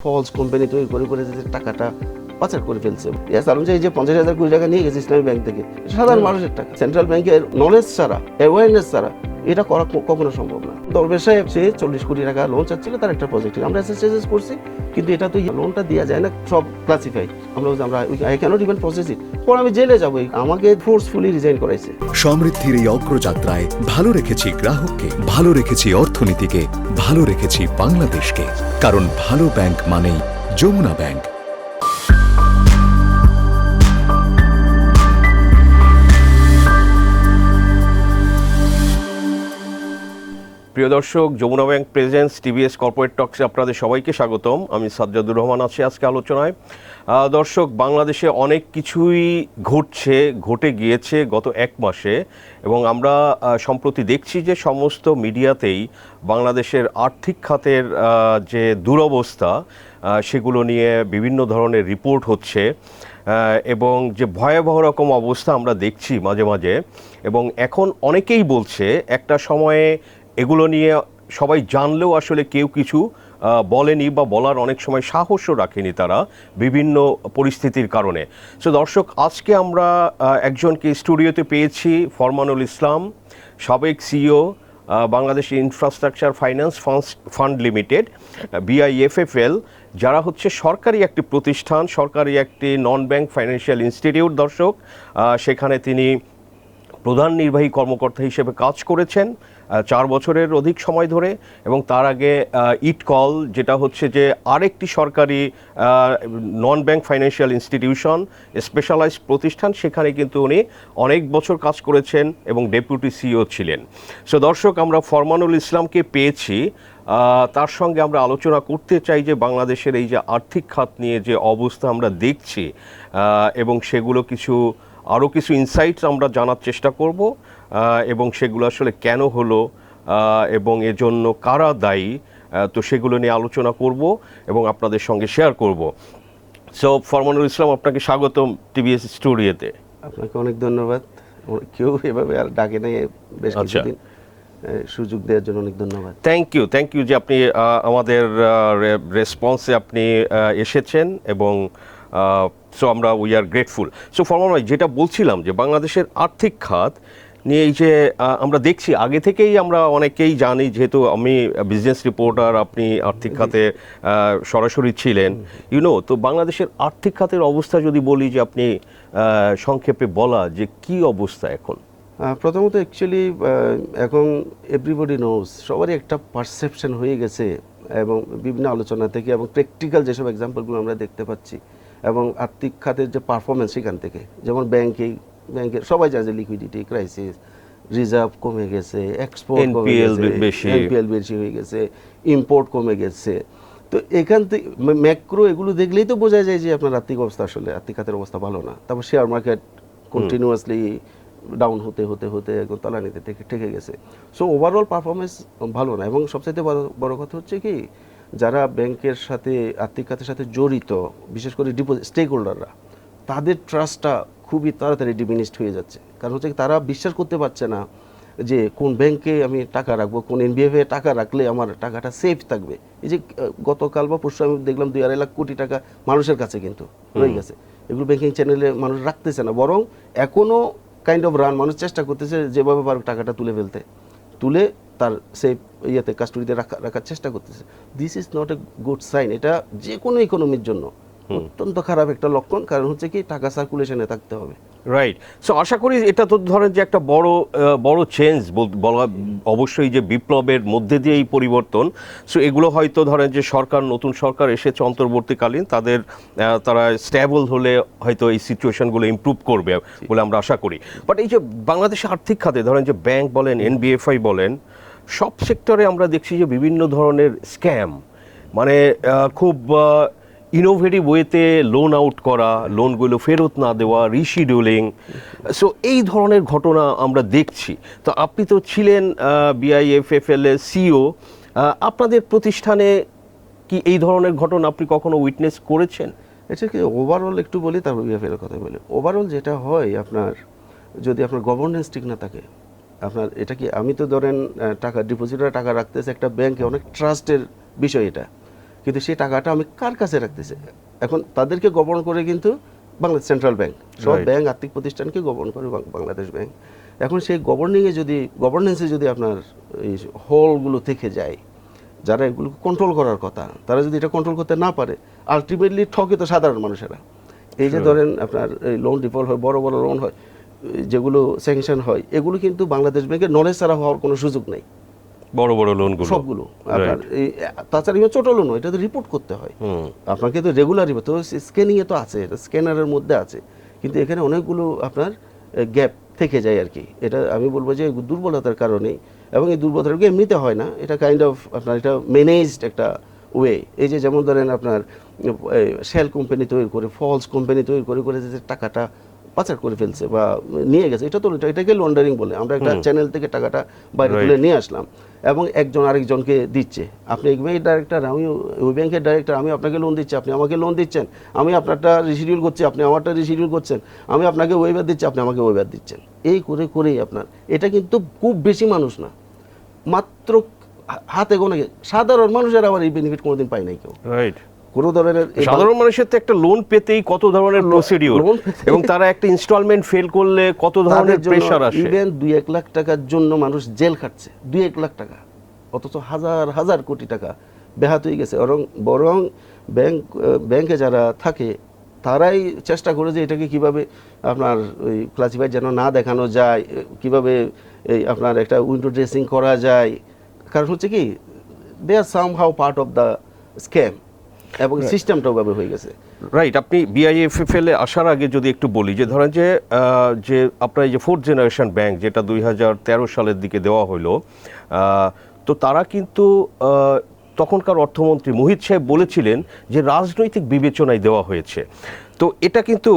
False company তৈরি করে করে যে টাকাটা পাচার করে ফেলছে। ইয়াস আলম যে পঞ্চাশ হাজার কোটি টাকা নিয়ে গেছে ইসলামী ব্যাংক থেকে। সাধারণ মানুষের টাকা। সেন্ট্রাল ব্যাংকের নলেজ ছাড়া অ্যাওয়ারনেস ছাড়া, এটা করা কখনো সম্ভব না। দরবেশ সাহেব, সে চল্লিশ কোটি টাকা লোন চাচ্ছিল, তার একটা প্রজেক্ট আমরা এসএসএস করছি, কিন্তু এটা তো লোনটা দেওয়া যায় না, সব ক্লাসিফাই আমরা আমরা I cannot even process it পর আমি জেলে যাব আমাকে ফোর্সফুলি রিজাইন করাইছে। সমৃদ্ধির এই অগ্রযাত্রায় ভালো রেখেছি গ্রাহককে, ভালো রেখেছি অর্থনীতিকে, ভালো রেখেছি বাংলাদেশকে। কারণ ভালো ব্যাংক মানেই যমুনা ব্যাংক। প্রিয় দর্শক, Jamuna bank presence TVS corporate টক্সে আপনাদের সবাইকে স্বাগতম। আমি সাজ্জাদুর রহমান আছি আজকে আলোচনায়। দর্শক, বাংলাদেশে অনেক কিছুই ঘটছে, ঘটে গিয়েছে গত এক মাসে এবং আমরা সম্প্রতি দেখছি যে সমস্ত মিডিয়াতেই বাংলাদেশের আর্থিক খাতের যে দুরবস্থা সেগুলো নিয়ে বিভিন্ন ধরনের রিপোর্ট হচ্ছে এবং যে ভয়াবহ রকম অবস্থা আমরা দেখছি মাঝে মাঝে এবং এখন অনেকেই বলছে একটা সময়ে এগুলো নিয়ে সবাই জানলেও আসলে কেউ কিছু বলেনি বা বলার অনেক সময় সাহসও রাখেনি তারা বিভিন্ন পরিস্থিতির কারণে। সো দর্শক, আজকে আমরা একজনকে স্টুডিওতে পেয়েছি, ফরমানুল ইসলাম, সাবেক CEO Bangladesh infrastructure finance fund limited, BIFFL, যারা হচ্ছে সরকারি একটি প্রতিষ্ঠান, সরকারি একটি নন ব্যাংক ফাইন্যান্সিয়াল ইনস্টিটিউট দর্শক সেখানে তিনি প্রধান নির্বাহী কর্মকর্তা হিসেবে কাজ করেছেন। চার বছরের অধিক সময় ধরে এবং তার আগে ইট কল, যেটা হচ্ছে যে আরেকটি সরকারি non bank financial institution specialize প্রতিষ্ঠান, সেখানে কিন্তু উনি অনেক বছর কাজ করেছেন এবং ডেপুটি সিইও ছিলেন। সো দর্শক, আমরা ফরমানুল ইসলামকে পেয়েছি। তার সঙ্গে আমরা আলোচনা করতে চাই যে বাংলাদেশের এই যে আর্থিক খাত নিয়ে যে অবস্থা আমরা দেখছি এবং সেগুলো কিছু, আরও কিছু ইনসাইটস আমরা জানার চেষ্টা করব। এবং সেগুলো আসলে কেন হলো এবং এজন্য কারা দায়ী তো সেগুলো নিয়ে আলোচনা করব এবং আপনাদের সঙ্গে শেয়ার করব। সো ফরমানুল ইসলাম আপনাকে স্বাগতম টিভিএস স্টুডিওতে। আপনাকে অনেক ধন্যবাদ। কেউ এভাবে আর ডাকে নেই বেশ আচ্ছা। কিছুদিন সুযোগ দেওয়ার জন্য অনেক ধন্যবাদ। থ্যাংক ইউ থ্যাংক ইউ যে আপনি আমাদের রেসপন্সে আপনি এসেছেন এবং সো আমরা উই আর গ্রেটফুল সো ফরমান ভাই যেটা বলছিলাম যে বাংলাদেশের আর্থিক খাত নিয়ে এই যে আমরা দেখছি, আগে থেকেই আমরা অনেকেই জানি, যেহেতু আমি বিজনেস রিপোর্টার আপনি আর্থিক খাতে সরাসরি ছিলেন ইউনো তো বাংলাদেশের আর্থিক খাতের অবস্থা যদি বলি যে আপনি সংক্ষেপে বলা, যে কি অবস্থা এখন? প্রথমত অ্যাকচুয়ালি এখন এভরিবডি নোজ সবারই একটা পারসেপশন হয়ে গেছে, এবং বিভিন্ন আলোচনা থেকে এবং প্র্যাকটিক্যাল যেসব এক্সাম্পলগুলো আমরা দেখতে পাচ্ছি, এবং আর্থিক খাতের যে পারফরমেন্স সেখান থেকে, যেমন ব্যাংকে ব্যাংকের সবাই জানে লিকুইডিটি ক্রাইসিস রিজার্ভ কমে গেছে এক্সপোর্ট কমে গেছে বেশি। এনপিএল বেশি হয়ে গেছে ইম্পোর্ট কমে গেছে। তো এখান থেকে ম্যাক্রো এগুলো দেখলেই তো বোঝা যায় যে আপনার আর্থিক অবস্থা আসলে আর্থিক খাতের অবস্থা ভালো না। তারপর শেয়ার মার্কেট কন্টিনিউয়াসলি ডাউন হতে হতে হতে একদম তলানিতে থেকে ঠেকে গেছে। সো ওভারঅল পারফরমেন্স ভালো না। এবং সবচাইতে বড় বড় কথা হচ্ছে কি যারা ব্যাংকের সাথে আর্থিক খাতের সাথে জড়িত বিশেষ করে ডিপোজিট স্টেক হোল্ডাররা তাদের ট্রাস্টটা খুবই তাড়াতাড়ি ডিমিনিস্ট হয়ে যাচ্ছে। কারণ হচ্ছে তারা বিশ্বাস করতে পারছে না যে কোন ব্যাংকে আমি টাকা রাখব কোন এনবিএফ এ টাকা রাখলে আমার টাকাটা সেফ থাকবে। এই যে গতকাল বা পরশু আমি দেখলাম দুই আড়াই লাখ কোটি টাকা মানুষের কাছে কিন্তু রয়ে গেছে। এগুলো ব্যাংকিং চ্যানেলে মানুষ রাখতেছে না বরং এখনও কাইন্ড অফ রান মানুষ চেষ্টা করতেছে যেভাবে পারুক টাকাটা তুলে ফেলতে। তুলে তার সেফ ইয়েতে কাস্টডিতে রাখা রাখার চেষ্টা করতেছে। This is not a good sign এটা যে কোনো ইকোনমির জন্য। অত্যন্ত খারাপ একটা লক্ষণ কারণ হচ্ছে কি টাকা সার্কুলেশনে থাকতে হবে। রাইট সো আশা করি এটা তো ধরেন যে একটা বড় বড় চেঞ্জ বলা অবশ্যই যে বিপ্লবের মধ্যে দিয়ে এই পরিবর্তন। সো এগুলো হয়তো ধরেন যে সরকার নতুন সরকার এসেছে অন্তর্বর্তীকালীন তাদের তারা স্ট্যাবল হলে হয়তো এই সিচুয়েশনগুলো ইমপ্রুভ করবে বলে আমরা আশা করি। বাট এই যে বাংলাদেশে আর্থিক খাতে ধরেন যে ব্যাংক বলেন এনবিএফআই বলেন সব সেক্টরে আমরা দেখছি যে বিভিন্ন ধরনের স্ক্যাম মানে খুব ইনোভেটিভ ওয়েতে লোন আউট করা লোনগুলো ফেরত না দেওয়া রিশিডিউলিং সো এই ধরনের ঘটনা আমরা দেখছি। তো আপনি তো ছিলেন বিআইএফএফএল এর সিও আপনাদের প্রতিষ্ঠানে কি এই ধরনের ঘটনা আপনি কখনো উইটনেস করেছেন? এটা কি ওভারঅল একটু বলি, তারপর বিএফের কথা বলি। ওভারঅল যেটা হয় আপনার, যদি আপনার গভর্নেন্স ঠিক না থাকে, আপনার এটা কি, আমি তো ধরেন টাকা ডিপোজিটার টাকা রাখতেছে একটা ব্যাংকে অনেক ট্রাস্টের বিষয় এটা। কিন্তু সেই টাকাটা আমি কার কাছে রাখতেছি? এখন তাদেরকে গভর্ন করে কিন্তু বাংলাদেশ সেন্ট্রাল ব্যাংক সব ব্যাংক আর্থিক প্রতিষ্ঠানকে গভর্ন করে বাংলাদেশ ব্যাংক এখন সেই গভর্নিংয়ে যদি গভর্নেন্সে যদি আপনার এই হলগুলো থেকে যায় যারা এগুলো কন্ট্রোল করার কথা তারা যদি এটা কন্ট্রোল করতে না পারে আলটিমেটলি ঠকে তো সাধারণ মানুষেরা। এই যে ধরেন আপনার এই লোন ডিফল্ট হয় বড় বড় লোন হয় যেগুলো স্যাংশন হয় এগুলো কিন্তু বাংলাদেশ ব্যাংকের নলেজ ছাড়া হওয়ার কোনো সুযোগ নেই। বড় বড় লোনগুলো সবগুলো। আপনার তাছাড়া ছোট এটা তো রিপোর্ট করতে হয়। আপনাকে তো রেগুলারই তো স্ক্যানিংয়ে তো আছে স্ক্যানারের মধ্যে আছে। কিন্তু এখানে অনেকগুলো আপনার গ্যাপ থেকে যায় আর কি। এটা আমি বলব যে দুর্বলতার কারণেই। এবং এই দুর্বলতাটা এমনিতে হয় না? এটা কাইন্ড অফ আপনার এটা ম্যানেজড একটা ওয়ে এই যে যেমন ধরেন আপনার শেল কোম্পানি তৈরি করে ফলস কোম্পানি তৈরি করে করে যে টাকাটা পাচার করে ফেলছে বা নিয়ে গেছে এটা তো এটা- এটাকে লন্ডারিং বলে। আমরা একটা চ্যানেল থেকে টাকাটা বাইরে. তুলে নিয়ে আসলাম। এবং একজন আরেকজনকে দিচ্ছে। আপনি এক ব্যাংকের ডাইরেক্টর আমি ওই ব্যাংকের ডাইরেক্টর আমি আপনাকে লোন দিচ্ছি, আপনি আমাকে লোন দিচ্ছেন। আমি আপনারটা রিসিডিউল করছি, আপনি আমারটা রিসিডিউল করছেন। আমি আপনাকে ওয়েবার দিচ্ছি, আপনি আমাকে ওয়েবার দিচ্ছেন। এই করে করেই আপনার। এটা কিন্তু খুব বেশি মানুষ না। মাত্র হাতে গোনা সাধারণ মানুষের আবার এই বেনিফিট কোনোদিন পায় নাই কেউ। রাইট কোনো ধরনের সাধারণ মানুষের তো একটা লোন পেতেই কত ধরনের প্রসিডিউর এবং তারা একটা ইনস্টলমেন্ট ফেল করলে কত ধরনের প্রেশার আসে? ইভেন দুই এক লাখ টাকার জন্য মানুষ জেল খাটছে। দুই এক লাখ টাকা। অথচ হাজার হাজার কোটি টাকা বেহাত হয়ে গেছে। বরং বরং ব্যাংক ব্যাংকে যারা থাকে তারাই চেষ্টা করে যে এটাকে কীভাবে আপনার ওই ক্লাসিফাই যেন না দেখানো যায় কীভাবে এই আপনার একটা উইন্ডো ড্রেসিং করা যায়। কারণ হচ্ছে কি they are somehow part of the scam এবং সিস্টেমটাও ভাবে হয়ে গেছে। রাইট আপনি বিআইএফএফএল এ আসার আগে যদি একটু বলি যে ধরেন যে যে আপনার এই যে ফোর্থ জেনারেশন ব্যাংক যেটা দুই হাজার তেরো সালের দিকে দেওয়া হলো তো তারা কিন্তু তখনকার অর্থমন্ত্রী মোহিত সাহেব বলেছিলেন যে রাজনৈতিক বিবেচনায় দেওয়া হয়েছে। তো এটা কিন্তু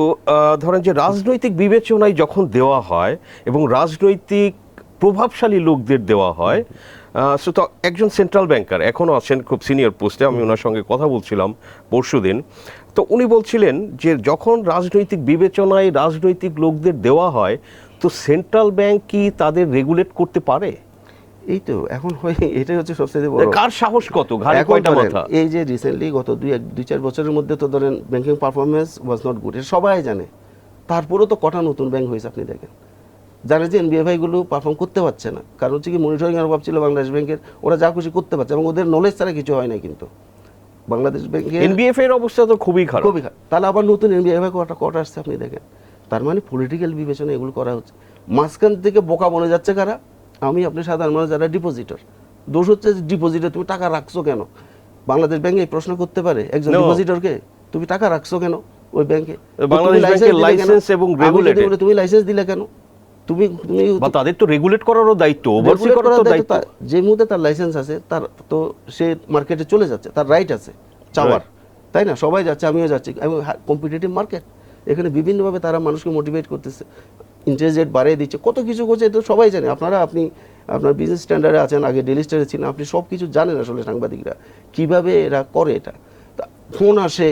ধরেন যে রাজনৈতিক বিবেচনায় যখন দেওয়া হয় এবং রাজনৈতিক প্রভাবশালী লোকদের দেওয়া হয় তো একজন সেন্ট্রাল ব্যাংকার এখনও আছেন খুব সিনিয়র পোস্টে আমি ওনার সঙ্গে কথা বলছিলাম পরশু দিন তো উনি বলছিলেন যে যখন রাজনৈতিক বিবেচনায় রাজনৈতিক লোকদের দেওয়া হয় তো সেন্ট্রাল ব্যাংক কি তাদের রেগুলেট করতে পারে? এই তো এখন হয় এটাই হচ্ছে সবচেয়ে বড়। কার সাহস কত? ঘাড়ে কয়টা মাথা? এই যে রিসেন্টলি গত দুই এক দুই চার বছরের মধ্যে তো ধরেন banking performance was not good এটা সবাই জানে। তারপরেও তো কটা নতুন ব্যাংক হয়েছে আপনি দেখেন। জানে যে এনবিএফআই গুলো পারফর্ম করতে পারছে না। কারণ হচ্ছে কি মনিটরিং এর অভাব ছিল বাংলাদেশ ব্যাংকের ওরা যা খুশি করতে পারছে এবং ওদের নলেজ ছাড়া কিছু হয় না কিন্তু। বাংলাদেশ ব্যাংকের এনবিএফ এর অবস্থা তো খুবই খারাপ। খুবই খারাপ। তাহলে আবার নতুন এনবিএফআই কটা কটা আসছে আপনি দেখেন। তার মানে পলিটিক্যাল বিবেচনা এগুলো করা হচ্ছে। মাঝখান থেকে বোকা বনে যাচ্ছে কারা? আমি আপনি সাধারণ মানুষ যারা ডিপোজিটর দোষ হচ্ছে ডিপোজিটে তুমি টাকা রাখছো কেন? বাংলাদেশ ব্যাংকে এই প্রশ্ন করতে পারে একজন. ডিপোজিটরকে তুমি টাকা রাখছো কেন ওই ব্যাংকে বাংলাদেশ ব্যাংকের license এবং regulated। তুমি লাইসেন্স দিলে কেন? তুমি তুমি বা তাদের তো রেগুলেট করারও দায়িত্ব ওভারসি করার তো দায়িত্ব। যে মুহূর্তে তার লাইসেন্স আছে তার তো সে মার্কেটে চলে যাচ্ছে তার রাইট আছে চাওয়ার। তাই না? সবাই যাচ্ছে আমিও যাচ্ছি। এবং কম্পিটিটিভ মার্কেট এখানে বিভিন্নভাবে তারা মানুষকে মোটিভেট করতেছে ইন্টারেস্ট রেট বাড়িয়ে দিচ্ছে কত কিছু করছে এটা সবাই জানে। আপনারা আপনি আপনার বিজনেস স্ট্যান্ডার্ডে আছেন আগে ডেলি স্ট্যান্ডার্ডে ছিলেন আপনি সব কিছু জানেন আসলে সাংবাদিকরা। কীভাবে এরা করে এটা? তা ফোন আসে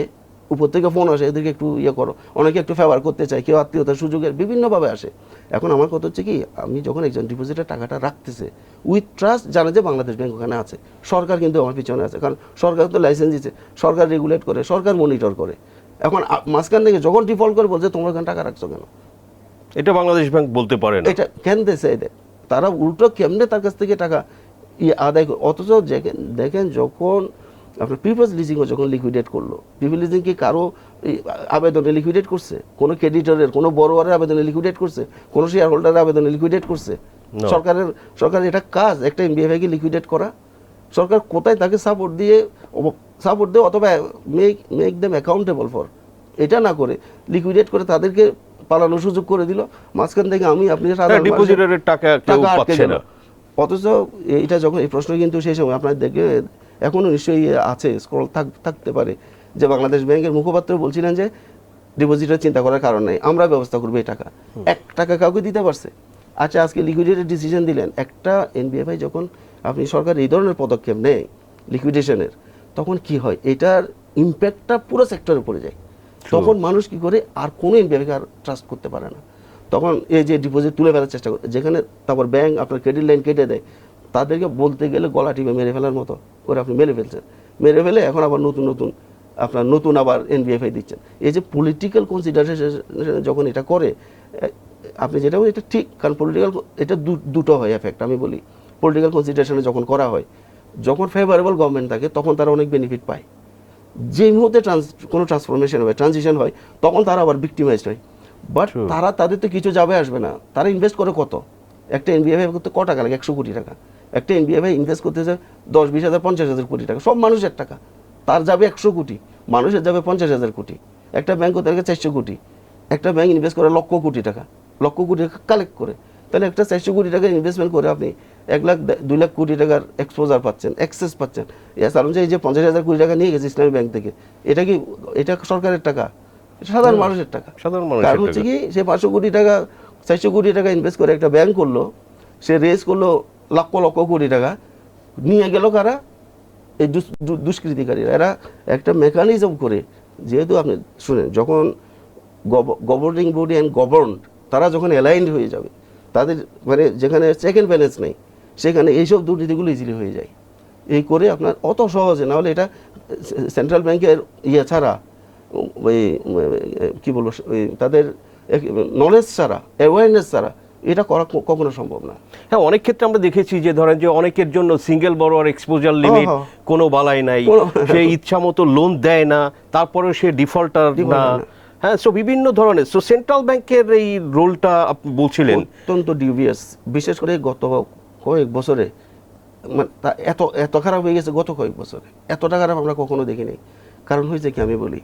উপর থেকে ফোন আসে এদেরকে একটু ইয়ে করো। অনেকে একটু ফেভার করতে চায় কেউ আত্মীয়তার সুযোগের বিভিন্নভাবে আসে। এখন আমার কথা হচ্ছে কি আমি যখন একজন ডিপোজিটের টাকাটা রাখতেছে উইথ ট্রাস্ট জানে যে বাংলাদেশ ব্যাংক ওখানে আছে। সরকার কিন্তু আমার পিছনে আছে কারণ সরকার তো লাইসেন্স দিচ্ছে সরকার রেগুলেট করে সরকার মনিটর করে। এখন মাঝখান থেকে যখন ডিফল্ট করে বলছে তোমরা ওখানে টাকা রাখছো কেন? এটা বাংলাদেশ ব্যাংক বলতে পারে না। এটা কেন দেশে দেয় তারা উল্টো কেমনে তার কাছ থেকে টাকা ইয়ে আদায় অথচ দেখেন দেখেন যখন আপনার পিপলস লিজিংও যখন লিকুইডেট করল পিপল লিজিং কি কারও আবেদনে লিকুইডেট করছে? কোনো ক্রেডিটরের কোনো বড়োয়ারের আবেদনে লিকুইডেট করছে? কোনো শেয়ার হোল্ডারের আবেদনে লিকুইডেট করছে? সরকারের সরকারের এটা কাজ একটা এমবিএফআইকে লিকুইডেট করা। সরকার কোথায় তাকে সাপোর্ট দিয়ে সাপোর্ট দিয়ে অথবা make make them accountable for এটা না করে লিকুইডেট করে তাদেরকে পালানোর সুযোগ করে দিল। মাঝখান থেকে আমি আপনি ডিপোজিটরের টাকা টাকা। না। অথচ এটা যখন এই প্রশ্ন কিন্তু সেই সময় আপনার দেখে এখনও নিশ্চয়ই আছে স্ক্রল থাকতে পারে। যে বাংলাদেশ ব্যাংকের মুখপাত্র বলছিলেন যে ডিপোজিটের চিন্তা করার কারণ নেই আমরা ব্যবস্থা করব এই টাকা। এক টাকা কাউকে দিতে পারছে। আচ্ছা আজকে লিকুইডেটের ডিসিশন দিলেন। একটা এনবিএফআই যখন আপনি সরকার এই ধরনের পদক্ষেপ নেয় লিকুইডেশনের তখন কি হয়? এটার ইম্প্যাক্টটা পুরো সেক্টরে পড়ে যায়। তখন মানুষ কি করে? আর কোনো এনবিএফআইকে আর ট্রাস্ট করতে পারে না। তখন এই যে ডিপোজিট তুলে ফেলার চেষ্টা করে যেখানে তারপর ব্যাংক আপনার ক্রেডিট লাইন কেটে দেয় তাদেরকে বলতে গেলে গলা টিপে মেরে ফেলার মতো করে আপনি মেরে ফেলছেন। মেরে ফেলে এখন আবার নতুন নতুন আপনার নতুন আবার এনবিএফআই দিচ্ছেন। এই যে পলিটিক্যাল কনসিডারেশন যখন এটা করে আপনি যেটা বলেন এটা ঠিক কারণ পলিটিক্যাল এটা দুটো হয় এফেক্ট আমি বলি। পলিটিক্যাল কনসিডারেশনে যখন করা হয় যখন ফেভারেবল গভর্নমেন্ট থাকে তখন তারা অনেক বেনিফিট পায়। যে মুহূর্তে ট্রান্স কোনো ট্রান্সফরমেশন হয় ট্রানজিশন হয় তখন তারা আবার ভিক্টিমাইজড হয়। বাট তারা তাদের তো কিছু যাবে আসবে না। তারা ইনভেস্ট করে কত? একটা এনবিএফআই করতে ক টাকা লাগে? একশো কোটি টাকা। একটা এনবিএফআই ইনভেস্ট করতে যায় দশ বিশ হাজার পঞ্চাশ হাজার কোটি টাকা। সব মানুষের টাকা। তার যাবে একশো কোটি। মানুষের যাবে পঞ্চাশ হাজার কোটি। একটা ব্যাংক গেলে চারশো কোটি। একটা ব্যাংক ইনভেস্ট করে লক্ষ কোটি টাকা। লক্ষ কোটি টাকা কালেক্ট করে। তাহলে একটা চারশো কোটি টাকা ইনভেস্টমেন্ট করে আপনি এক লাখ দুই লাখ কোটি টাকার এক্সপোজার পাচ্ছেন অ্যাক্সেস পাচ্ছেন। এস অনুযায়ী যে পঞ্চাশ হাজার কোটি টাকা নিয়ে গেছে ইসলামী ব্যাংক থেকে। এটা কি এটা সরকারের টাকা? সাধারণ মানুষের টাকা। সাধারণ মানুষের কারণ হচ্ছে কি সে পাঁচশো কোটি টাকা চারশো কোটি টাকা ইনভেস্ট করে একটা ব্যাংক করল। সে রেজ করল লক্ষ লক্ষ কোটি টাকা নিয়ে গেল কারা? এই দুষ্কৃতিকারীরা। এরা একটা মেকানিজম করে, যেহেতু আপনি শুনেন, যখন গভর্নিং বডি অ্যান্ড গভর্ন তারা যখন অ্যালাইন্ড হয়ে যাবে, তাদের মানে যেখানে চেক অ্যান্ড ব্যালেন্স নেই, সেখানে এইসব দুর্নীতিগুলো ইজিলি হয়ে যায়। এই করে আপনার অত সহজে না হলে এটা সেন্ট্রাল ব্যাংকের ইয়ে ছাড়া, ওই কী বলব তাদের নলেজ ছাড়া অ্যাওয়ারনেস ছাড়া এটা করা কখনো সম্ভব না। হ্যাঁ অনেক ক্ষেত্রে আমরা দেখেছি যে ধরেন যে অনেকের জন্য সিঙ্গেল বড় আর এক্সপোজার লিমিট। কোনো বালাই নাই সে ইচ্ছা মতো লোন দেয় না তারপরে সে ডিফল্টার না। হ্যাঁ সো বিভিন্ন ধরনের সো সেন্ট্রাল ব্যাংকের এই রোলটা আপনি বলছিলেন। অত্যন্ত ডিভিয়াস বিশেষ করে গত কয়েক বছরে মানে তা এত এত খারাপ হয়ে গেছে গত কয়েক বছরে। এতটা খারাপ আমরা কখনো দেখিনি। কারণ হয়েছে কি আমি বলি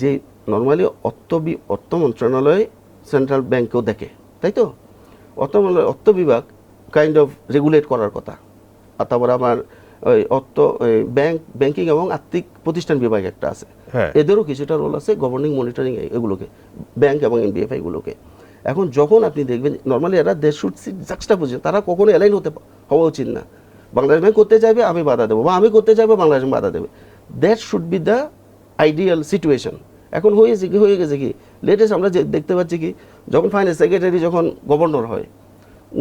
যে নর্মালি অর্থ অর্থ মন্ত্রণালয় সেন্ট্রাল ব্যাংকেও দেখে তাই তো? অর্থ মন্ত্রণালয় অর্থ বিভাগ কাইন্ড অফ রেগুলেট করার কথা। আর তারপর আমার ওই অর্থ ওই ব্যাংক ব্যাংকিং এবং আর্থিক প্রতিষ্ঠান বিভাগ একটা আছে। হ্যাঁ। এদেরও কিছুটা রোল আছে গভর্নিং মনিটরিং এগুলোকে ব্যাংক এবং এনবিএফআই গুলোকে এখন যখন আপনি দেখবেন নর্মালি এরা দেশ শুট জাক্সটা বুঝে তারা কখনো অ্যালাইন হতে হওয়া উচিত না। বাংলাদেশ ব্যাংক করতে চাইবে আমি বাধা দেবো বা আমি করতে চাইব বাংলাদেশ বাধা দেবে। That should be the ideal situation এখন হয়েছে কি হয়ে গেছে কি? লেটেস্ট আমরা যে দেখতে পাচ্ছি কি যখন ফাইন্যান্স সেক্রেটারি যখন গভর্নর হয়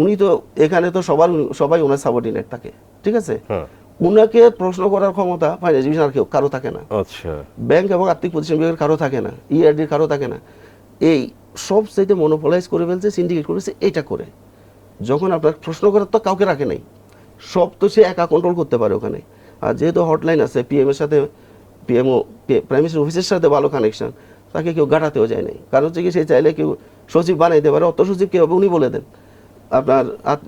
উনি তো এখানে তো সবার সবাই ওনার সাবঅর্ডিনেট থাকে ঠিক আছে? হ্যাঁ। উনাকে প্রশ্ন করার ক্ষমতা ফাইন্যান্স ডিভিশন আর কেউ কারও থাকে না। আচ্ছা। ব্যাংক এবং আর্থিক প্রতিষ্ঠান বিভাগের কারও থাকে না ইআরডির কারও থাকে না। এই সব সাইতে মনোপলাইজ করে ফেলছে সিন্ডিকেট করেছে এটা করে। যখন আপনার প্রশ্ন করার তো কাউকে রাখে নাই সব তো সে একা কন্ট্রোল করতে পারে ওখানে। আর যেহেতু হটলাইন আছে পিএম এর সাথে পিএমও প্রাইম মিনিস্টার অফিসের সাথে ভালো কানেকশন তাকে কেউ গাটাতেও যায় নাই। কারণ হচ্ছে কি সে চাইলে কেউ সচিব বানাইতে পারে অর্থ সচিব কে হবে উনি বলে দেন। আপনার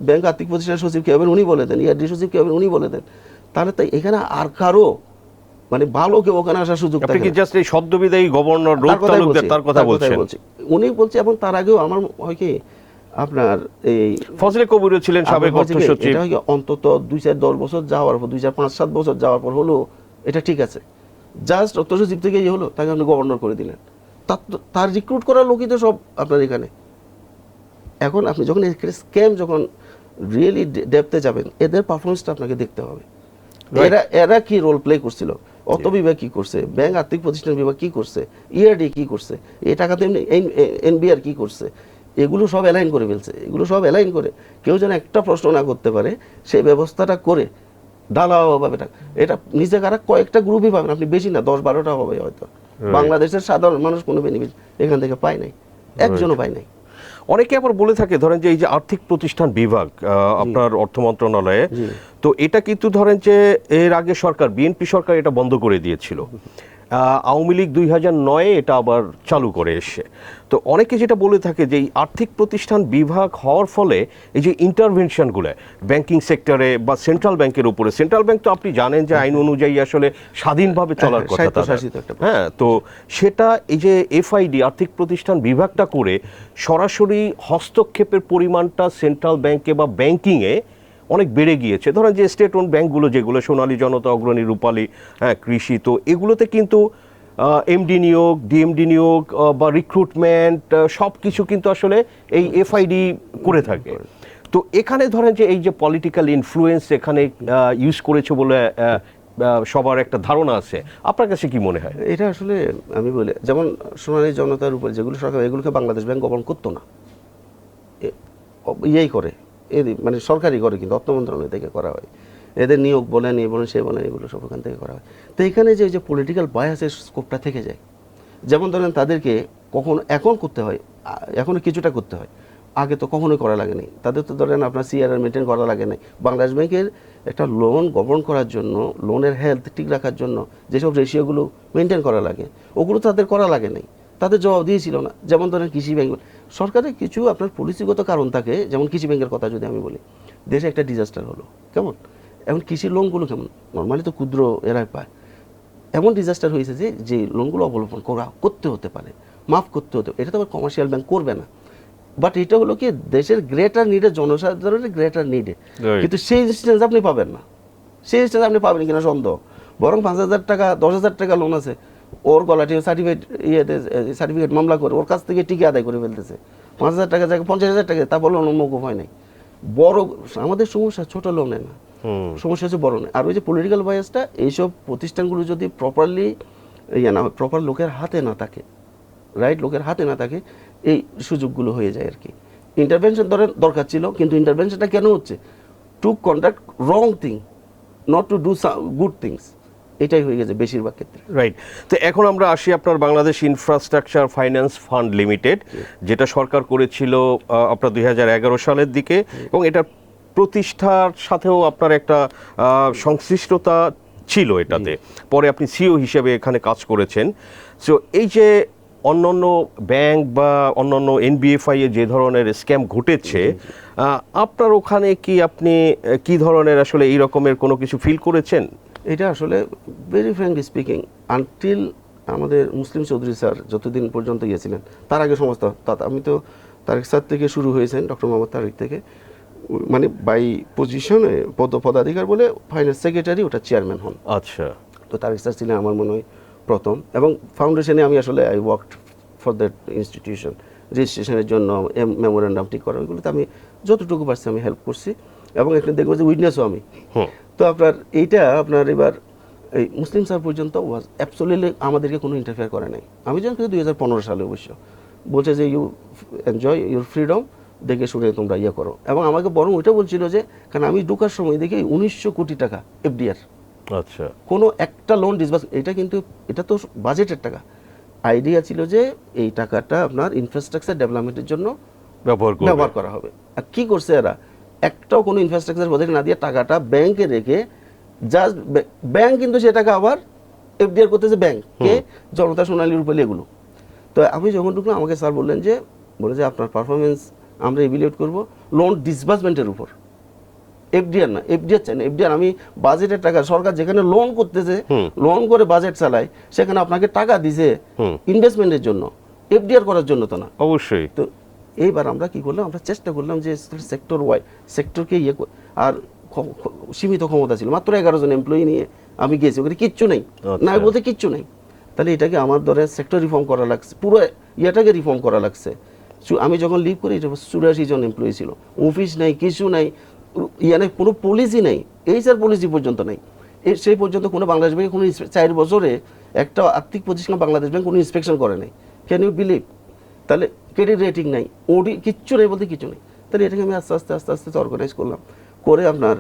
ব্যাংক আর্থিক প্রতিষ্ঠানের সচিব কে হবেন উনি বলে দেন ইয়ারডি সচিব কে হবেন উনি বলে দেন। তাহলে তাই এখানে আর কারও মানে ভালো কেউ ওখানে আসার সুযোগ আপনি কি জাস্ট এই সদ্যবিদায়ী গভর্নর রূপ তালুকদার তার কথা বলছেন? উনি বলছে এবং তার আগেও আমার হয় কি আপনার এই ফজলে কবিরও ছিলেন সাবেক অর্থ সচিব এটা কি, অন্তত দুই চার দশ বছর যাওয়ার পর দুই চার পাঁচ সাত বছর যাওয়ার পর হলো এটা ঠিক আছে। জাস্ট অর্থ সচিব থেকে ইয়ে হলো তাকে আপনি গভর্নর করে দিলেন। তার রিক্রুট করার লোকই তো সব আপনার এখানে। এখন আপনি যখন স্ক্যাম যখন রিয়েলি ডেপতে যাবেন এদের পারফরমেন্সটা আপনাকে দেখতে হবে। এরা এরা কি রোল প্লে করছিল? অর্থ বিভাগ কি করছে? ব্যাংক আর্থিক প্রতিষ্ঠান বিভাগ কি করছে? ইআরডি কি করছে? এই টাকা তেমনি এনবিআর কি করছে? এগুলো সব অ্যালাইন করে ফেলছে। এগুলো সব অ্যালাইন করে। কেউ যেন একটা প্রশ্ন না করতে পারে সেই ব্যবস্থাটা করে ঢালাওভাবে পাবে এটা নিচে কারা কয়েকটা গ্রুপই পাবেন। আপনি বেশি না দশ বারোটা হবে হয়তো। বাংলাদেশের সাধারণ মানুষ কোনো বেনিফিট এখান থেকে পায় নাই একজনও পায় নাই। অনেকে আবার বলে থাকে ধরেন যে এই যে আর্থিক প্রতিষ্ঠান বিভাগ আপনার অর্থ মন্ত্রণালয়ে তো এটা কিন্তু ধরেন যে এর আগে সরকার বিএনপি সরকার এটা বন্ধ করে দিয়েছিল। আওয়ামী লীগ দুই হাজার নয়ে এটা আবার চালু করে এসে। তো অনেকে যেটা বলে থাকে যে এই আর্থিক প্রতিষ্ঠান বিভাগ হওয়ার ফলে এই যে ইন্টারভেনশনগুলো ব্যাংকিং সেক্টরে বা সেন্ট্রাল ব্যাংকের উপরে সেন্ট্রাল ব্যাংক তো আপনি জানেন যে আইন অনুযায়ী আসলে স্বাধীনভাবে চলার কথা হ্যাঁ তো সেটা এই যে এফআইডি আর্থিক প্রতিষ্ঠান বিভাগটা করে সরাসরি হস্তক্ষেপের পরিমাণটা সেন্ট্রাল ব্যাংকে বা ব্যাংকিংয়ে অনেক বেড়ে গিয়েছে। ধরেন যে স্টেট ওন ব্যাংকগুলো যেগুলো, সোনালী জনতা, অগ্রণী রূপালী হ্যাঁ কৃষি, তো এগুলোতে কিন্তু এমডি নিয়োগ ডিএমডি নিয়োগ বা রিক্রুটমেন্ট সব কিছু কিন্তু আসলে এই এফআইডি করে থাকে। তো এখানে ধরেন যে এই যে পলিটিক্যাল ইনফ্লুয়েন্স এখানে ইউজ করেছে বলে সবার একটা ধারণা আছে। আপনার কাছে কি মনে হয়? এটা আসলে আমি বলি, যেমন সোনালী জনতার উপর যেগুলো সরকার, এগুলোকে বাংলাদেশ ব্যাংক গঠন করতো না। ইয়েই করে। এ মানে সরকারি করে, কিন্তু অর্থ মন্ত্রণালয় থেকে করা হয়। এদের নিয়োগ বলেন এই বলেন, সে বলেন এগুলো সব ওখান থেকে করা হয়। তো এখানে যে যে পলিটিক্যাল বায়াসের স্কোপটা থেকে যায়, যেমন ধরেন তাদেরকে কখন, এখন করতে হয় এখনও কিছুটা করতে হয়, আগে তো কখনোই করা লাগে লাগেনি। তাদের তো ধরেন আপনার সিআরআর মেনটেন করা লাগে নাই। বাংলাদেশ ব্যাংকের একটা লোন গভর্ন করার জন্য লোনের হেলথ ঠিক রাখার জন্য যেসব রেশিওগুলো মেনটেন করা লাগে, ওগুলো তাদের করা লাগে নাই। তাদের জবাব দিয়েছিল না। যেমন ধরেন কৃষি ব্যাংক সরকারের কিছু আপনার পলিসিগত কারণ থাকে যেমন কৃষি ব্যাংকের কথা যদি আমি বলি দেশে একটা ডিজাস্টার হলো কেমন? এখন কৃষি লোনগুলো কেমন? নর্মালি তো ক্ষুদ্র এরাই পায়। এমন ডিজাস্টার হয়েছে যে যে লোনগুলো অবলম্বন করা করতে হতে পারে মাফ করতে হতে এটা তো আবার কমার্শিয়াল ব্যাংক করবে না। বাট এটা হলো কি দেশের গ্রেটার নিডে জনসাধারণের গ্রেটার নিডে. কিন্তু সেই ইনস্টেন্স আপনি পাবেন না। সেই ইনস্টেন্স আপনি পাবেন কিনা সন্দেহ। বরং পাঁচ হাজার টাকা দশ হাজার টাকা লোন আছে। ওর গলাটি সার্টিফিকেট ইয়েতে সার্টিফিকেট মামলা করে ওর কাছ থেকে টিকে আদায় করে ফেলতেছে। পাঁচ হাজার টাকা জায়গায় পঞ্চাশ হাজার টাকা তারপর লোন মৌকুফ হয় নাই। বড় আমাদের সমস্যা ছোট লোনে না। সমস্যা হচ্ছে বড় নয়। আর ওই যে পলিটিক্যাল বায়াসটা এইসব প্রতিষ্ঠানগুলো যদি প্রপারলি ইয়ে না প্রপার লোকের হাতে না থাকে রাইট লোকের হাতে না থাকে এই সুযোগগুলো হয়ে যায় আর কি। ইন্টারভেনশন ধরেন দরকার ছিল কিন্তু ইন্টারভেনশনটা কেন হচ্ছে? To conduct wrong thing not to do good things এটাই হয়ে গেছে বেশিরভাগ ক্ষেত্রে। রাইট তো এখন আমরা আসি আপনার Bangladesh infrastructure finance fund limited যেটা সরকার করেছিল আপনার দুই হাজার এগারো সালের দিকে এবং এটা প্রতিষ্ঠার সাথেও আপনার একটা সংশ্লিষ্টতা ছিল এটাতে। পরে আপনি সিও হিসেবে এখানে কাজ করেছেন। সো এই যে অন্যান্য ব্যাংক বা অন্যান্য এনবিএফআই এ যে ধরনের স্ক্যাম ঘটেছে আপনার ওখানে কি আপনি কি ধরনের আসলে এই রকমের কোনো কিছু ফিল করেছেন? এটা আসলে ভেরি ফ্র্যাঙ্কলি স্পিকিং আনটিল আমাদের মুসলিম চৌধুরী স্যার যতদিন পর্যন্ত গিয়েছিলেন তার আগে সমস্ত তা আমি তো তারেক স্যার থেকে শুরু হয়েছেন ডক্টর মোহাম্মদ তারেক থেকে। মানে বাই পজিশনে পদ পদাধিকার বলে ফাইন্যান্স সেক্রেটারি ওটা চেয়ারম্যান হন। আচ্ছা। তো তারেক স্যার ছিলেন আমার মনে হয় প্রথম। এবং ফাউন্ডেশনে আমি আসলে I work for that institution রেজিস্ট্রেশনের জন্য মেমোরেন্ডাম ঠিক করা ওইগুলোতে আমি যতটুকু পারছি আমি হেল্প করছি। এবং এখানে দেখব যে উইটনেসও আমি। তো আপনার এইটা আপনার এবার এই মুসলিম স্যার পর্যন্ত ওয়াজ অ্যাবসোলিটলি আমাদেরকে কোনো ইন্টারফেয়ার করে নাই। আমি জানি দুই হাজার পনেরো সালে অবশ্য। বলছে যে ইউ এনজয় ইউর ফ্রিডম দেখে শুনে তোমরা ইয়ে করো। এবং আমাকে বরং ওইটা বলছিল যে কারণ আমি ঢোকার সময় দেখি উনিশশো কোটি টাকা এফডিআর আচ্ছা। কোনো একটা লোন ডিসবার্স এটা কিন্তু এটা তো বাজেটের টাকা। আইডিয়া ছিল যে এই টাকাটা আপনার ইনফ্রাস্ট্রাকচার ডেভেলপমেন্টের জন্য ব্যবহার ব্যবহার করা হবে। আর কি করছে এরা? একটাও কোনো ইনফ্রাস্ট্রাকচার প্রজেক্ট না দিয়ে টাকাটা ব্যাংকে রেখে জাস্ট ব্যাংক কিন্তু সে টাকা আবার এফডিআর করতেছে ব্যাংক কে? জনতা সোনালী রূপালী এগুলো। তো আমি যখন ঢুকলাম আমাকে স্যার বললেন যে বলে যে আপনার পারফরমেন্স আমরা ইভ্যালুয়েট করব লোন ডিসবার্সমেন্টের উপর। এফডিআর না এফডিআর চাই না এফডিআর আমি বাজেটের টাকা সরকার যেখানে লোন করতেছে। লোন করে বাজেট চালায় সেখানে আপনাকে টাকা দিছে। ইনভেস্টমেন্টের জন্য। এফডিআর করার জন্য তো না। অবশ্যই। তো এইবার আমরা কি করলাম আমরা চেষ্টা করলাম যে সেক্টর ওয়াই সেক্টরকে ইয়ে আর সীমিত ক্ষমতা ছিল। মাত্র এগারো জন এমপ্লয়ি নিয়ে আমি গিয়েছি ওখানে কিচ্ছু নেই। আচ্ছা। না বলতে কিচ্ছু নেই। তাহলে এটাকে আমার ধরে সেক্টর রিফর্ম করা লাগছে। পুরো ইয়েটাকে রিফর্ম করা লাগছে। আমি যখন লিভ করি এটা চুরাশি জন এমপ্লয়ি ছিল। অফিস নাই কিছু নাই ইয়ে নাই কোনো পলিসি নাই। এই স্যার পলিসি পর্যন্ত নাই। এই সেই পর্যন্ত কোনো বাংলাদেশ ব্যাংকে কোনো চার বছরে একটা আর্থিক প্রতিষ্ঠান বাংলাদেশ ব্যাংক কোনো ইন্সপেকশন করে নাই। ক্যান ইউ বিলিভ তাহলে ক্রেডিট রেটিং নাই ওডি কিচ্ছু নেই বলতে কিছু নেই। তাহলে এটাকে আমি আস্তে আস্তে আস্তে আস্তে অর্গানাইজ করলাম। করে আপনার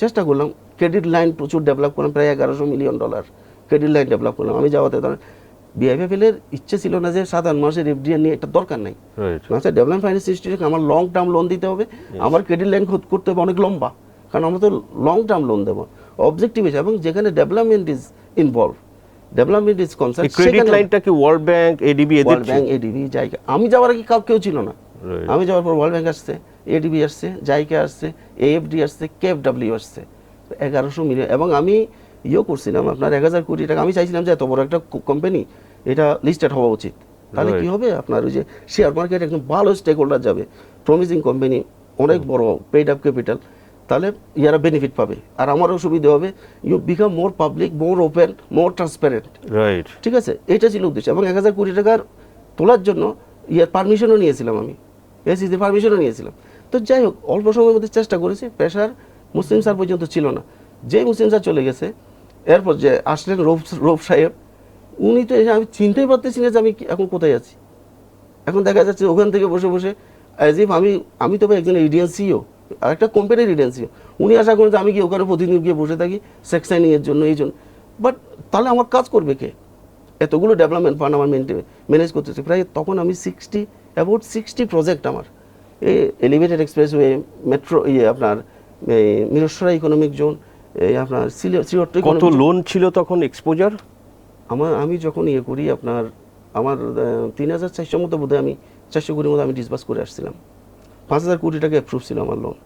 চেষ্টা করলাম। ক্রেডিট লাইন প্রচুর ডেভেলপ করলাম প্রায় এগারোশো million dollar credit line develop করলাম। আমি যাওয়াতে ধরেন বিআইএফএলের ইচ্ছে ছিল না যে সাধারণ মানুষের এফডিআর নিয়ে একটা দরকার নাই। আচ্ছা ডেভেলপমেন্ট ফাইন্যান্স ইনস্টিটিউশন আমার লং টার্ম লোন দিতে হবে। আমার ক্রেডিট লাইন করতে হবে অনেক লম্বা। কারণ আমরা তো লং টার্ম লোন দেবো। অবজেক্টিভ হিসেবে এবং যেখানে development is involve development is concern credit লাইনটা কি? ওয়ার্ল্ড ব্যাংক এডিবি এদের ওয়ার্ল্ড ব্যাংক এডিবি জায়গা আমি যাওয়ার আগে কাউ কেউ ছিল না। আমি যাওয়ার পর ওয়ার্ল্ড ব্যাংক আসছে এডিবি আসছে জাইকা আসছে এএফডি আসছে কেএফডব্লিউ আসছে। এগারোশো মিলিয়ন এবং আমি ইয়েও করছিলাম আপনার এক হাজার কোটি টাকা। আমি চাইছিলাম যে এত বড় একটা কোম্পানি এটা লিস্টেড হওয়া উচিত। তাহলে কি হবে? আপনার ওই যে শেয়ার মার্কেট একদম ভালো স্টেক হোল্ডার যাবে। প্রমিসিং কোম্পানি অনেক বড় পেড আপ ক্যাপিটাল তাহলে ইয়ারা বেনিফিট পাবে। আর আমারও সুবিধা হবে। You become more public more open more transparent right ঠিক আছে? এটা ছিল উদ্দেশ্য। এবং এক হাজার কোটি টাকার তোলার জন্য ইয়ার পারমিশনও নিয়েছিলাম আমি। এসিসির পারমিশনও নিয়েছিলাম। তো যাই হোক অল্প সময়ের মধ্যে চেষ্টা করেছি। প্রেশার মুসলিম স্যার পর্যন্ত ছিল না। যে মুসলিম স্যার চলে গেছে এরপর যে আসলেন রৌফ রৌফ সাহেব উনি তো এসে আমি চিনতেই পারতেছি না যে আমি এখন কোথায় আছি। এখন দেখা যাচ্ছে ওখান থেকে বসে বসে অ্যাজ ইফ আমি আমি তো ভাই একজন ইডিয়ান সিও আর একটা কোম্পানির এজেন্সি উনি আশা করেন যে আমি কি ওখানে প্রতিদিন গিয়ে বসে থাকি সেক্স সাইনিংয়ের জন্য এই জন্য। বাট তাহলে আমার কাজ করবে কে? এতগুলো ডেভেলপমেন্ট ফান্ড আমার মেনটেন ম্যানেজ করতেছে। প্রায় তখন আমি সিক্সটি অ্যাবাউট সিক্সটি প্রজেক্ট আমার। এই এলিভেটেড এক্সপ্রেসওয়ে মেট্রো ইয়ে আপনার এই মিরসরা ইকোনমিক জোন এই আপনার কত লোন ছিল তখন এক্সপোজার আমার আমি যখন ইয়ে করি আপনার আমার তিন হাজার চারশো মতো বোধহয় আমি চারশো কোটির মতো আমি ডিসবাস করে আসছিলাম। পাঁচ হাজার কোটি টাকা অ্যাপ্রুভ ছিল আমার লোন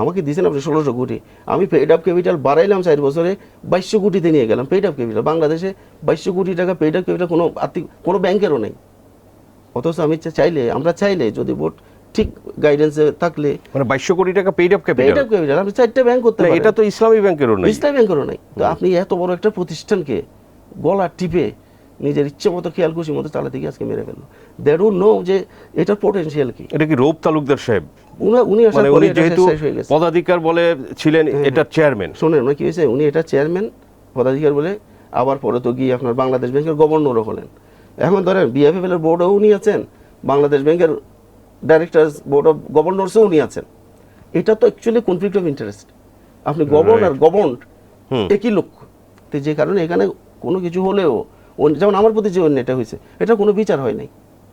আমাকে দিয়েছেন আপনি ষোলোশো কোটি। আমি পেড আপ ক্যাপিটাল বাড়াইলাম চার বছরে বাইশশো কোটিতে নিয়ে গেলাম পেড আপ ক্যাপিটাল বাংলাদেশে বাইশশো কোটি টাকা পেড আপ ক্যাপিটাল কোনো আর্থিক কোনো ব্যাংকেরও নেই। অথচ আমি চাইলে আমরা চাইলে যদি বোর্ড ঠিক গাইডেন্সে থাকলে মানে বাইশশো কোটি টাকা paid up paid capital up capital আপনি চারটে ব্যাংক করতে পারেন। এটা তো ইসলামী ব্যাংকেরও নাই। ইসলামী ব্যাংকেরও নাই। তো আপনি এত বড় একটা প্রতিষ্ঠানকে গলা টিপে নিজের ইচ্ছে মতো খেয়াল খুশি মতো চালাতে গিয়ে আজকে মেরে ফেলল। দ্যাট উড নো যে এটার পোটেনশিয়াল কি। এটা কি রৌপ তালুকদার সাহেব? উনি- উনি মানে উনি যেহেতু হয়ে পদাধিকার বলে ছিলেন এটা চেয়ারম্যান শোনেন না কি হয়েছে? উনি এটা চেয়ারম্যান পদাধিকার বলে আবার পরে তো গিয়ে আপনার বাংলাদেশ ব্যাংকের গভর্নরও হলেন। এখন ধরেন বিএফএফএল এর বোর্ডও উনি আছেন বাংলাদেশ ব্যাংকের ডাইরেক্টরস বোর্ড অফ গভর্নরসও উনি আছেন। এটা তো অ্যাকচুয়ালি কনফ্লিক্ট অফ ইন্টারেস্ট আপনি গভর্নর গভর্ন একই লক্ষ্য তো যে কারণে এখানে কোনো কিছু হলেও যেমন আমার প্রতি যে অন্যটা হয়েছে এটা কোনো বিচার হয় নাই।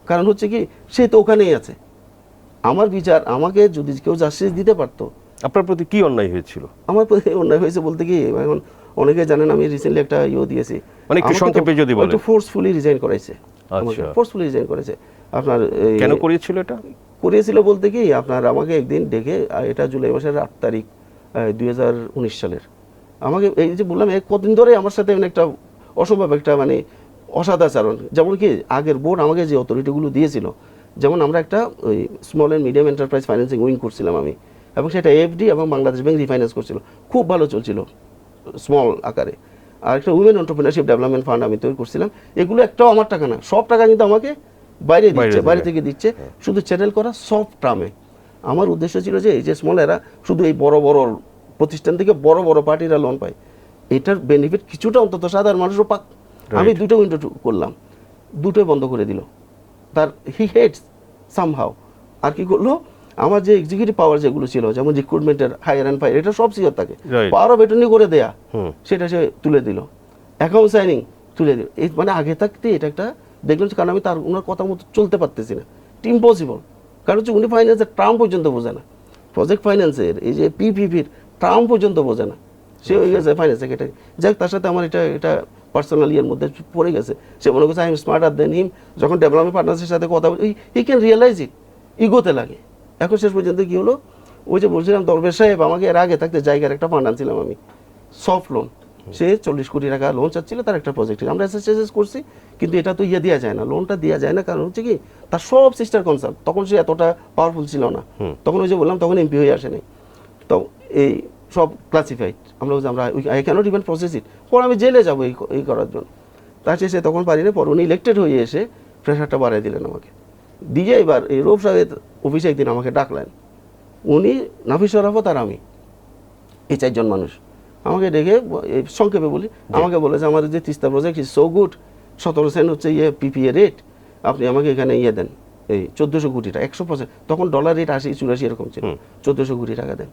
কারণ হচ্ছে কি সে তো ওখানেই আছে। আমার বিচার আমাকে যদি কেউ জাস্টিস দিতে পারতো। আপনার প্রতি কি অন্যায় হয়েছিল? আমার প্রতি অন্যায় হয়েছে বলতে কি এখন অনেকে জানেন আমি রিসেন্টলি একটা ইয়ে দিয়েছি। মানে একটু সংক্ষেপে যদি বলেন। একটু ফোর্সফুলি রিজাইন করাইছে। আমাকে আচ্ছা। ফোর্সফুলি রিজাইন করেছে আপনার কেন করিয়েছিল এটা? করিয়েছিল বলতে কি আপনার আমাকে একদিন ডেকে এটা জুলাই মাসের আট তারিখ দুই হাজার উনিশ সালের। আমাকে এই যে বললাম এক কদিন ধরে আমার সাথে একটা অসম্ভব একটা মানে অসাদাচরণ যেমন কি আগের বোর্ড আমাকে যে অথরিটিগুলো দিয়েছিল যেমন আমরা একটা ওই small and medium enterprise financing wing করছিলাম আমি এবং সেটা এফডি এবং বাংলাদেশ ব্যাংক রিফাইন্যান্স করছিল। খুব ভালো চলছিল স্মল আকারে। আর একটা উইমেন এন্টারপ্রিনারশিপ ডেভেলপমেন্ট ফান্ড আমি তৈরি করছিলাম এগুলো একটাও আমার টাকা না সব টাকা কিন্তু আমাকে বাইরে দিচ্ছে বাইরে থেকে দিচ্ছে শুধু চ্যানেল করা সফট টার্মে আমার উদ্দেশ্য ছিল যে এই যে স্মল এরা শুধু এই বড় বড় প্রতিষ্ঠান থেকে বড় বড় পার্টিরা লোন পায়। এটার বেনিফিট কিছুটা অন্তত সাধারণ মানুষও পাক। আমি দুটো উইন্ডো করলাম দুটোই বন্ধ করে দিল। তার হি হেটস সামহাও আর কি করল? আমার যে এক্সিকিউটিভ পাওয়ার যেগুলো ছিল যেমন রিক্রুটমেন্টের হায়ার অ্যান্ড ফায়ার এটা সব সিওর থাকে পাওয়ার অফ এটর্নি করে দেয়া সেটা সে তুলে দিল। অ্যাকাউন্ট সাইনিং তুলে দিল। এই মানে আগে থাকতে এটা একটা দেখলাম কারণ আমি তার ওনার কথা মতো চলতে পারতেছি না। ইম্পসিবল কারণ হচ্ছে উনি ফাইন্যান্সের টার্ম পর্যন্ত বোঝে না। প্রজেক্ট ফাইন্যান্সের এই যে পিপিপির টার্ম পর্যন্ত বোঝে না। সে হয়ে গেছে ফাইন্যান্স সেক্রেটারি যাক তার সাথে আমার এটা এটা পার্সোনাল ইয়ের মধ্যে পড়ে গেছে। সে মনে করছে I am smarter than him যখন ডেভেলপমেন্ট পার্টনার্সের সাথে কথা বলি ই ক্যান রিয়েলাইজ ইট ইগোতে লাগে। এখন শেষ পর্যন্ত কী হলো? ওই যে বলছিলাম দরবেশ সাহেব আমাকে এর আগে থাকতে জায়গার একটা ফান্ড আনছিলাম আমি। সফট লোন সে চল্লিশ কোটি টাকা লোন চাচ্ছিল তার একটা প্রজেক্ট আমরা এসএসএস করছি কিন্তু এটা তো ইয়ে দেওয়া যায় না। লোনটা দেওয়া যায় না কারণ হচ্ছে কি তার সব সিস্টার কনসার্ন তখন সে এতটা পাওয়ারফুল ছিল না। তখন ওই যে বললাম তখন এমপি হয়ে আসেনি। তো এই সব ক্লাসিফাইড আমরা বলছি আমরা I cannot even process it পর আমি জেলে যাব এই এই করার জন্য। তার সে তখন পারিনি পর উনি ইলেক্টেড হয়ে এসে প্রেশারটা বাড়িয়ে দিলেন আমাকে। দিয়ে এবার এই রোব সাহেব অফিসে একদিন আমাকে ডাকলেন। উনি নাফিস শরাফত আর আমি এই চারজন মানুষ। আমাকে ডেকে এই সংক্ষেপে বলি আমাকে বলে যে আমার যে Teesta project is so good সতেরো সেন্ট হচ্ছে ইয়ে পিপিএ রেট আপনি আমাকে এখানে ইয়ে দেন। এই চোদ্দোশো কোটি টাকা একশো পার্সেন্ট তখন ডলার রেট আশি চুরাশি এরকম ছিল। চোদ্দোশো কোটি টাকা দেন।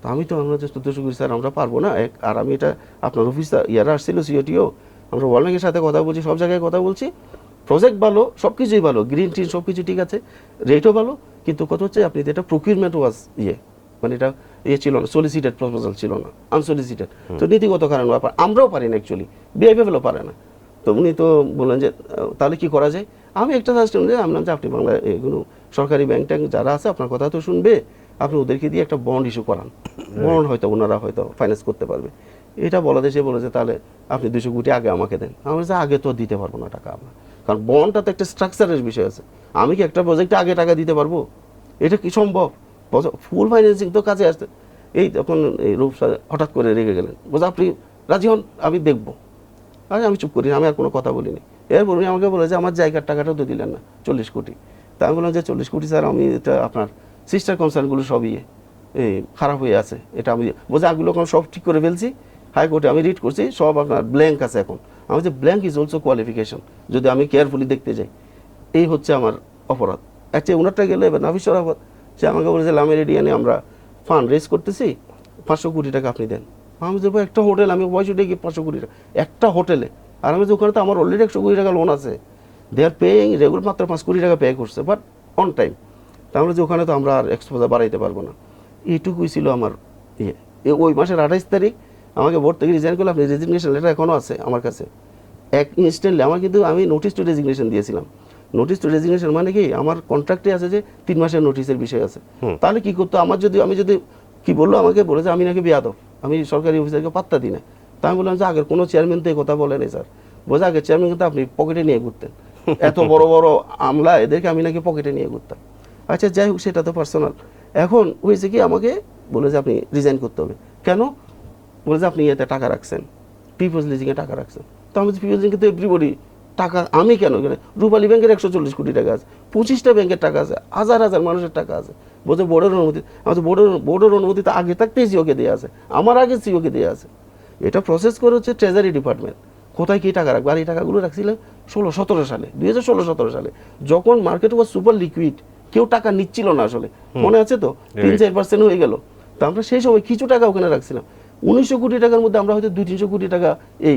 তো আমি তো আমরা চোদ্দোশো কোটি স্যার আমরা পারব না। এক আর আমি এটা আপনার অফিস ইয়ারা আসছিল সিওটিও আমরা ওয়ার্ল্ড ব্যাংকের সাথে কথা বলছি সব জায়গায় কথা বলছি। প্রজেক্ট ভালো সব কিছুই ভালো গ্রিন টি সব কিছু ঠিক আছে রেটও ভালো কিন্তু কত হচ্ছে আপনি এটা প্রকিউরমেন্ট ওয়াজ ইয়ে মানে এটা ইয়ে ছিল না সলিসিটেড প্রপোজাল ছিল না আনসলিসিটেড তো নীতিগত কারণ ব্যাপার আমরাও পারি না অ্যাকচুয়ালি বিআইপিএফএলও পারে না। তো উনি তো বললেন যে তাহলে কি করা যায়? আমি একটা সাজেশন যে আমি বললাম যে আপনি বাংলা এগুলো সরকারি ব্যাংক ট্যাঙ্ক যারা আছে আপনার কথা তো শুনবে। আপনি ওদেরকে দিয়ে একটা বন্ড ইস্যু করান। বন্ড হয়তো ওনারা হয়তো ফাইন্যান্স করতে পারবে। এটা বলা দেশে বলেছে, তাহলে আপনি দুশো কোটি আগে আমাকে দেন। আমি বলছি, আগে তো দিতে পারব না টাকা আমরা। কারণ বন্ডটা তো একটা স্ট্রাকচারের বিষয় আছে। আমি কি একটা প্রজেক্টে আগে টাকা দিতে পারব? এটা কি সম্ভব? ফুল ফাইন্যান্সিং তো কাজে আসতে এই তখন এই রূপ সা- হঠাৎ করে রেগে গেলেন। বলছে, আপনি রাজি হন, আমি দেখব। আরে আমি চুপ করি, আমি আর কোনো কথা বলিনি। এরপর উনি আমাকে বলে যে, আমার জায়গার টাকাটাও তো দিলেন না, চল্লিশ কোটি। তা আমি বললাম যে, চল্লিশ কোটি স্যার, আমি এটা আপনার সিস্টার কনসার্নগুলো সব ইয়ে খারাপ হয়ে আছে। এটা আমি বলছি আগুলো এখন সব ঠিক করে ফেলছি, হাইকোর্টে আমি রিড করছি, সব আপনার ব্ল্যাঙ্ক আছে এখন। আমি যে ব্ল্যাঙ্ক ইজ অলসো কোয়ালিফিকেশন যদি আমি কেয়ারফুলি দেখতে যাই, এই হচ্ছে আমার অপরাধ। আচ্ছা ওনারটা গেলে এবার নাফিস সরাফত সে আমাকে বলেছে লামের এরিয়ানে আমরা ফান্ড রেজ করতেছি, পাঁচশো কোটি টাকা আপনি দেন। আমি যে একটা হোটেল, আমি উঠে গিয়ে পাঁচশো কোটি টাকা? একটা হোটেলে। আর আমি যে ওখানে তো আমার অলরেডি একশো কোটি টাকা লোন আছে। দে আর পেয়িং রেগুলার মাত্র পাঁচ কোটি টাকা পে করছে বাট অন টাইম তাহলে যে ওখানে তো আমরা আর এক্সপোজার বাড়াইতে পারব না। এইটুকুই ছিল আমার ইয়ে। ওই মাসের আঠাইশ তারিখ আমাকে বোর্ড থেকে রিজাইন করলে আপনি রেজিগনেশন লেটার এখনও আছে আমার কাছে। এক ইনস্ট্যান্টলি আমার কিন্তু আমি নোটিস টু রেজিগনেশন দিয়েছিলাম। নোটিস টু রেজিগনেশন মানে কি? আমার কন্ট্রাক্টে আছে যে তিন মাসের নোটিসের বিষয় আছে। তাহলে কি করতো? আমার যদি আমি যদি কি বলল? আমাকে বলেছে আমি নাকি বেয়াদব। আমি সরকারি অফিসারকে পাত্তা দিই না। তা আমি বললাম যে আগের কোনো চেয়ারম্যান তো এই কথা বলেনি স্যার বোঝা আগে চেয়ারম্যান কিন্তু আপনি পকেটে নিয়ে ঘুরতেন। এত বড় বড় আমলা এদেরকে আমি নাকি পকেটে নিয়ে ঘুরতাম। আচ্ছা যাই হোক, সেটা তো পার্সোনাল এখন হয়েছে কি, আমাকে বলে যে আপনি রিজাইন করতে হবে। কেন? বলে যে আপনি এতে টাকা রাখছেন। পিপলস লিজিংয়ে টাকা রাখছেন। তো আমি পিপলস লিজিংয়ে তো এভরিবডি টাকা, আমি কেন এখানে? রূপালী ব্যাংকের একশো চল্লিশ কোটি টাকা আছে। পঁচিশটা ব্যাংকের টাকা আছে। হাজার হাজার মানুষের টাকা আছে। বলছে বোর্ডের অনুমতি আমাদের বোর্ডের বোর্ডের অনুমতি তো আগে থাকতেই সিওকে দেওয়া আছে। আমার আগে সিওকে দেওয়া আছে। এটা প্রসেস করে হচ্ছে ট্রেজারি ডিপার্টমেন্ট কোথায় কী টাকা রাখবে? আর এই টাকাগুলো রাখছিলাম ষোলো, সতেরো সালে, দুই হাজার ষোলো, সতেরো সালে। যখন মার্কেট ওয়াজ সুপার লিকুইড কেউ টাকা নিচ্ছিল না আসলে। মনে আছে তো? তিন চার পার্সেন্ট হয়ে গেল। তা আমরা সেই সময় কিছু টাকা ওখানে রাখছিলাম। উনিশশো কোটি টাকার মধ্যে আমরা হয়তো দুই তিনশো কোটি টাকা এই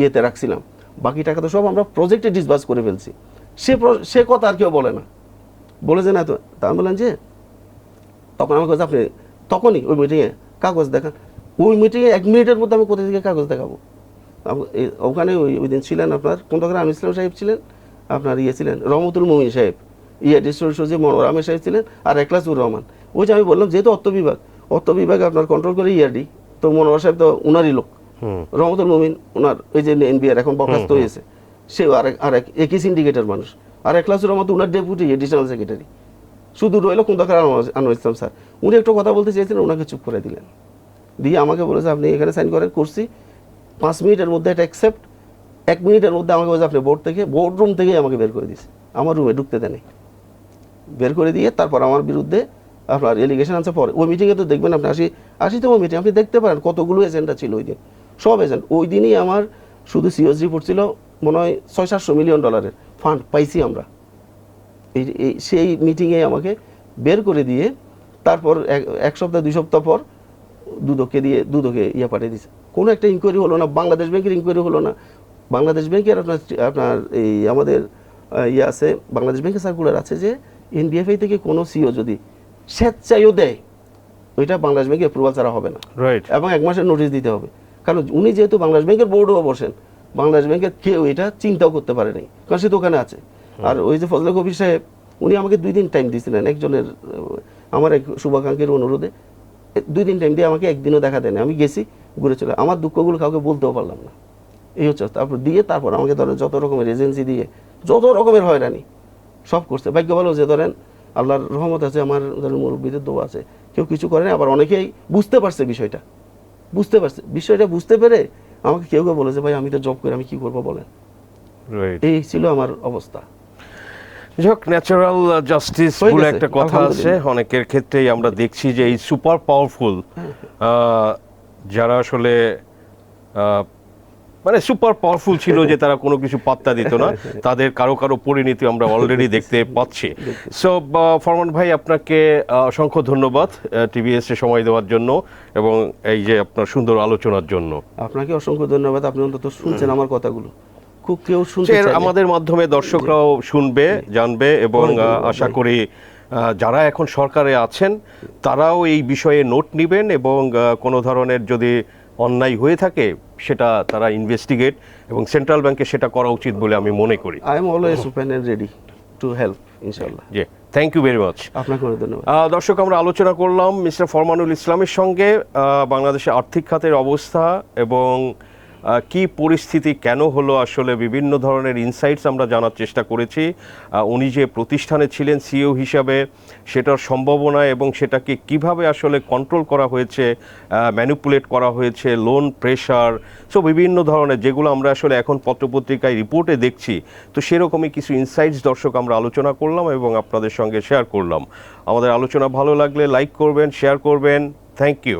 ইয়েতে রাখছিলাম। বাকি টাকা তো সব আমরা প্রজেক্টে ডিসবার্স করে ফেলছি। সে সে কথা আর কেউ বলে না। বলে যে না তো তা আমি বললাম যে তখন আমাকে বলছে, আপনি তখনই ওই মিটিংয়ে কাগজ দেখান। ওই মিটিংয়ে এক মিনিটের মধ্যে আমি কোথা থেকে কাগজ দেখাবো? ওখানে ওই ওই দিন ছিলেন আপনার কোন তখন আমি ইসলাম সাহেব ছিলেন? আপনার ইয়ে ছিলেন রহমতুল মমিন সাহেব। ইয়ে ডিস্ট্রিক্ট সচিব মনোর আহমেদ সাহেব ছিলেন আর একলাসুর রহমান। ওই যে আমি বললাম যেহেতু অর্থ বিভাগ অর্থ বিভাগ আপনার কন্ট্রোল করে ইয়ারডি তো মনোয়ার সাহেব তো উনারই লোক। রহমতুল মমিন ওনার ওই যে এনবিআর এখন বরখাস্ত হয়েছে। সে আরেক আরেক একই সিন্ডিকেটের মানুষ। আর একলাসুর রহমান তো উনার ডেপুটি এডিশনাল সেক্রেটারি শুধু রইল কোন দরকার আনোয়ার ইসলাম স্যার। উনি একটু কথা বলতে চেয়েছিলেন ওনাকে চুপ করে দিলেন। দিয়ে আমাকে বলেছে আপনি এখানে সাইন করেন করছি পাঁচ মিনিটের মধ্যে এটা অ্যাকসেপ্ট এক মিনিটের মধ্যে আমাকে বলছে আপনি বোর্ড থেকে বোর্ড রুম থেকেই আমাকে বের করে দিয়েছে। আমার রুমে ঢুকতে দেয়নি। বের করে দিয়ে তারপর আমার বিরুদ্ধে আপনার এলিগেশন আনছে পরে। ওই মিটিংয়ে তো দেখবেন আপনি আশি আশিতম মিটিং আপনি দেখতে পারেন কতগুলো এজেন্ডা ছিল ওই দিন। সব এজেন্ট ওই দিনই আমার শুধু সিওস রিপোর্ট ছিল, মনে হয় ছয় সাতশো মিলিয়ন ডলারের ফান্ড পাইছি আমরা। এই সেই মিটিংয়ে আমাকে বের করে দিয়ে তারপর এক এক সপ্তাহ, দুই সপ্তাহ পর দুদককে দিয়ে, দুদকে ইয়ে পাঠিয়ে দিয়েছে কোনো একটা ইনকোয়ারি হলো না, বাংলাদেশ ব্যাংকের ইনকোয়ারি হলো না। বাংলাদেশ ব্যাংকের আপনার আপনার এই আমাদের ইয়ে আছে, বাংলাদেশ ব্যাংকের সার্কুলার আছে যে এনবিএফআই থেকে কোনো সিও যদি স্বেচ্ছায়ও দেয় ওইটা বাংলাদেশ ব্যাংকে অ্যাপ্রুভাল ছাড়া হবে না। রাইট এবং এক মাসের নোটিশ দিতে হবে। কারণ উনি যেহেতু বাংলাদেশ ব্যাংকের বোর্ডেও বসেন বাংলাদেশ ব্যাংকের কেউ এটা চিন্তাও করতে পারেনি কারণ সে ওখানে আছে। আর ওই যে ফজলে কবির সাহেব উনি আমাকে দুই দিন টাইম দিয়েছিলেন একজনের আমার এক শুভাকাঙ্ক্ষীর অনুরোধে দুই দিন টাইম দিয়ে আমাকে একদিনও দেখা দেয়নি। আমি গেছি ঘুরে চলে আমার দুঃখগুলো কাউকে বলতেও পারলাম না। এই হচ্ছে তারপর দিয়ে তারপর আমাকে ধরেন যত রকমের এজেন্সি দিয়ে যত রকমের হয়রানি সব করছে। ভাগ্য ভালো যে ধরেন আল্লাহর রহমত আছে আমার ধরেন মুরব্বীদের দোয়া আছে। কেউ কিছু করে না আবার অনেকেই বুঝতে পারছে বিষয়টা। বুঝতে পারছে। বিষয়টা বুঝতে পেরে আমাকে কেউ কেউ বলেছে ভাই আমি তো জব করে আমি কি করব বলেন? এই ছিল আমার অবস্থা। যাক ন্যাচারাল জাস্টিস বলে একটা কথা আছে। অনেকের ক্ষেত্রেই আমরা দেখছি যে এই সুপার পাওয়ারফুল যারা আসলে মানে সুপার পাওয়ারফুল ছিল যে তারা কোনো কিছু পাত্তা দিত না। তাদের কারও কারও পরিণতি আমরা অলরেডি দেখতে পাচ্ছি। সো ফরমান ভাই আপনাকে অসংখ্য ধন্যবাদ টিভিএস সময় দেওয়ার জন্য এবং এই যে আপনার সুন্দর আলোচনার জন্য। আপনাকে অসংখ্য ধন্যবাদ আপনি অন্তত শুনছেন আমার কথাগুলো। খুব কেউ না। আমাদের মাধ্যমে দর্শকরাও শুনবে জানবে এবং আশা করি যারা এখন সরকারে আছেন তারাও এই বিষয়ে নোট নেবেন এবং কোনো ধরনের যদি অন্যায় হয়ে থাকে সেটা তারা ইনভেস্টিগেট এবং সেন্ট্রাল ব্যাংকে সেটা করা উচিত বলে আমি মনে করি। I am always open and ready to help ইনশাল্লাহ জি থ্যাংক ইউ ভেরি মাচ আপনাকে ধন্যবাদ। দর্শক আমরা আলোচনা করলাম মিস্টার ফরমানুল ইসলামের সঙ্গে বাংলাদেশের আর্থিক খাতের অবস্থা এবং কি পরিস্থিতি, কেন হলো? আসলে বিভিন্ন ধরনের ইনসাইটস আমরা জানার চেষ্টা করেছি। উনি যে প্রতিষ্ঠানে ছিলেন সিও হিসাবে, সেটার সম্ভাবনা এবং সেটাকে কীভাবে আসলে কন্ট্রোল করা হয়েছে ম্যানিপুলেট করা হয়েছে লোন প্রেশার সো বিভিন্ন ধরনের যেগুলো আমরা আসলে এখন পত্রপত্রিকায় রিপোর্টে দেখছি। তো সেরকমই কিছু ইনসাইটস দর্শক আমরা আলোচনা করলাম এবং আপনাদের সঙ্গে শেয়ার করলাম। আমাদের আলোচনা ভালো লাগলে লাইক করবেন শেয়ার করবেন। Thank you